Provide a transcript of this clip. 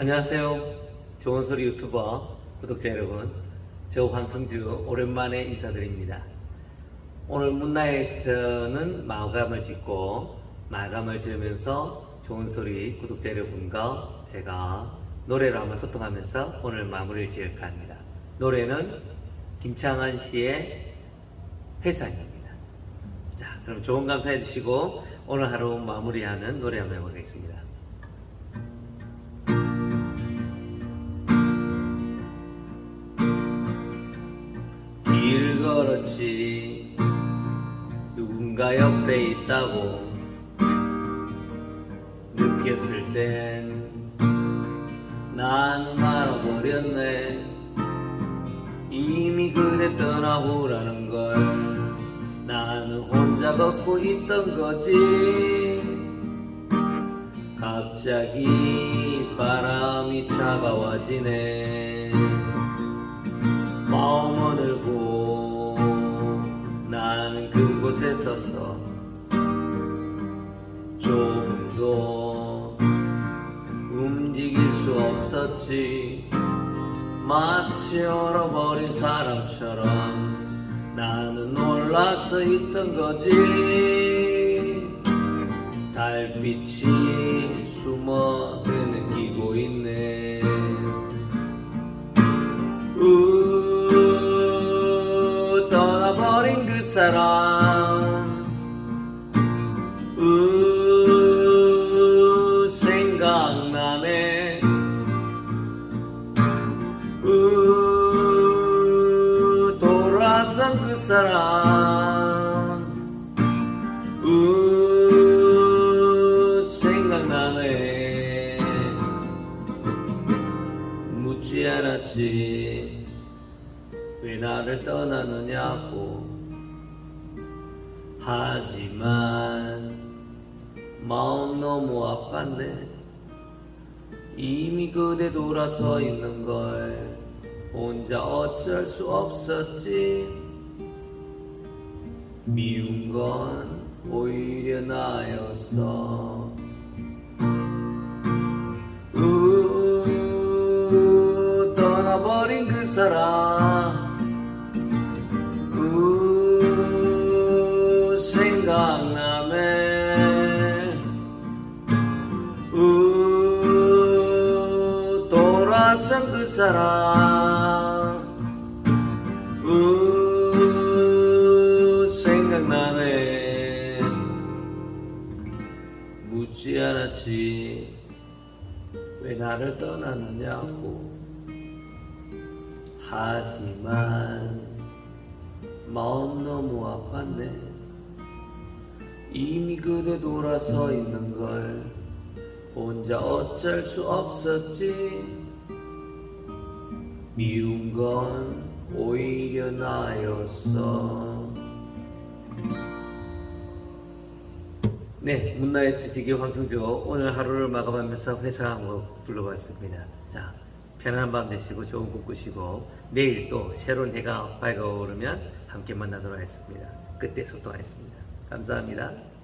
안녕하세요. 좋은 소리 유튜버 구독자 여러분. 저 황승주 오랜만에 인사드립니다. 오늘 문나이트는 마감을 짓고 마감을 지으면서 좋은 소리 구독자 여러분과 제가 노래로 한번 소통하면서 오늘 마무리를 지을까 합니다. 노래는 김창완 씨의 회상입니다. 자, 그럼 좋은 감사해 주시고 오늘 하루 마무리하는 노래 한번 해보겠습니다. 걸었지. 누군가 옆에 있다고 느꼈을 땐 나는 알아버렸네. 이미 그대 떠나고라는 걸 나는 혼자 걷고 있던 거지. 갑자기 바람이 차가워지네 그곳에 서서 조금도 움직일 수 없었지. 마치 얼어버린 사람처럼 나는 놀라서 있던 거지. 달빛이 숨어 느끼 버린 그 사람. 우 생각나네. 우 돌아선 그 사람. 우 생각나네. 묻지 않았지. 왜 나를 떠나느냐고 하지만 마음 너무 아팠네. 이미 그대 돌아서 있는 걸 혼자 어쩔 수 없었지. 미운 건 오히려 나였어. 우 떠나버린 그 사람 생각나네 우 돌아선 그 사람. 우 생각나네. 묻지 않았지. 왜 나를 떠났느냐고. 하지만 마음 너무 아팠네 이미 그대 돌아서 있는 걸 혼자 어쩔 수 없었지 미운 건 오히려 나였어 네, 문나이트 지기 황승조 오늘 하루를 마감하면서 회사 한곡 불러봤습니다. 자, 편안한 밤 되시고 좋은 꿈 꾸시고 내일 또 새로운 해가 밝아오르면 함께 만나도록 하겠습니다. 그때 소통하겠습니다. 감사합니다.